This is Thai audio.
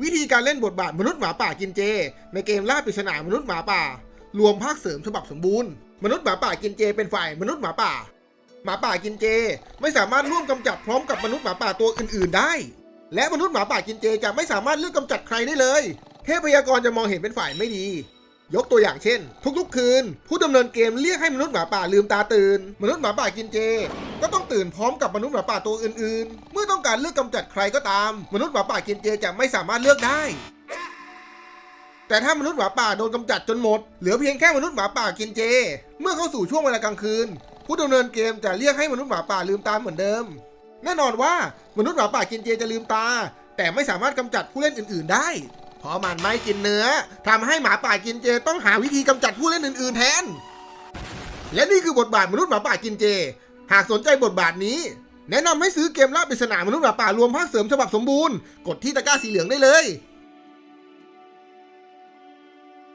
วิธีการเล่นบทบาทมนุษย์หมาป่ากินเจ ในเกมล่าปริศนามนุษย์หมาป่า รวมภาคเสริมฉบับสมบูรณ์ มนุษย์หมาป่ากินเจเป็นฝ่ายมนุษย์หมาป่า หมาป่ากินเจ ไม่สามารถร่วมกำจัดพร้อมกับมนุษย์หมาป่าตัวอื่นๆได้ และมนุษย์หมาป่ากินเจจะไม่สามารถเลือกกำจัดใครได้เลยเทพยากรจะมองเห็นเป็นฝ่ายไม่ดี ยกตัวอย่างเช่น ทุกๆ คืน ผู้ดำเนินเกมเรียกให้มนุษย์หมาป่าลืมตาตื่น มนุษย์หมาป่ากินเจ ก็ต้องตื่นพร้อมกับมนุษย์หมาป่าตัวอื่นๆ เมื่อต้องการเลือกกำจัดใครก็ตาม มนุษย์หมาป่ากินเจจะไม่สามารถเลือกได้ แต่ถ้ามนุษย์หมาป่าโดนกำจัดจนหมด เหลือเพียงแค่มนุษย์หมาป่ากินเจ เมื่อเข้าสู่ช่วงเวลากลางคืน ผู้ดำเนินเกมจะเรียกให้มนุษย์หมาป่าลืมตาเหมือนเดิม แน่นอนว่ามนุษย์หมาป่ากินเจจะลืมตา แต่ไม่สามารถกำจัดผู้เล่นอื่น ๆ ได้ เพราะมันไม่กินเนื้อทำให้หมาป่ากินเจต้องหาวิธีกำจัดผู้เล่นอื่นๆแทน และนี่คือบทบาทมนุษย์หมาป่ากินเจ หากสนใจบทบาทนี้ แนะนำให้ซื้อเกมล่าปริศนามนุษย์หมาป่ารวมภาคเสริมฉบับสมบูรณ์ กดที่ตะกร้าสีเหลืองได้เลย